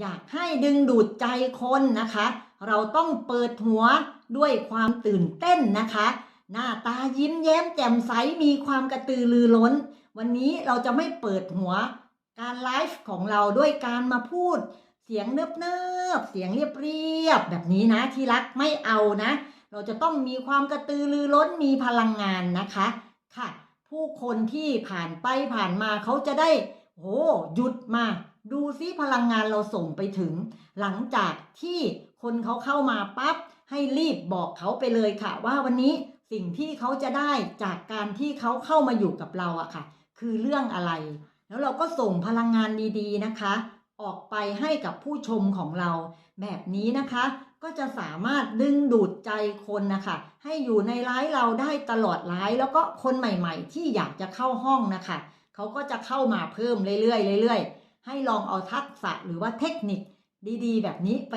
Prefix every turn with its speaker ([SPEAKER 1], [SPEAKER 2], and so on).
[SPEAKER 1] อยากให้ดึงดูดใจคนนะคะ เราต้องเปิดหัวด้วยความตื่นเต้นนะคะ หน้าตายิ้มแย้มแจ่มใสมีความกระตือรือร้น วันนี้เราจะไม่เปิดหัวการไลฟ์ของเราด้วยการมาพูด เสียงเนิบเนิบเสียงเรียบเรียบแบบนี้นะที่รักไม่เอานะ เราจะต้องมีความกระตือรือร้นมีพลังงานนะคะค่ะ ผู้คนที่ผ่านไปผ่านมาเขาจะได้โอ้หยุดมา ดูซิพลังงานเราส่งไปถึง หลังจากที่คนเขาเข้ามาปั๊บให้รีบบอกเขาไปเลยค่ะ ว่าวันนี้สิ่งที่เขาจะได้จากการที่เขาเข้ามาอยู่กับเราอะค่ะ คือเรื่องอะไร แล้วเราก็ส่งพลังงานดีๆนะคะ ออกไปให้กับผู้ชมของเรา แบบนี้นะคะ ก็จะสามารถดึงดูดใจคนนะคะให้อยู่ในไลฟ์เราได้ตลอดไลฟ์แล้วก็คนใหม่ๆ ที่อยากจะเข้าห้องนะคะเขาก็จะเข้ามาเพิ่มเรื่อยๆเรื่อยๆ ให้ลองเอาทักษะหรือว่าเทคนิคดีๆ แบบนี้ไป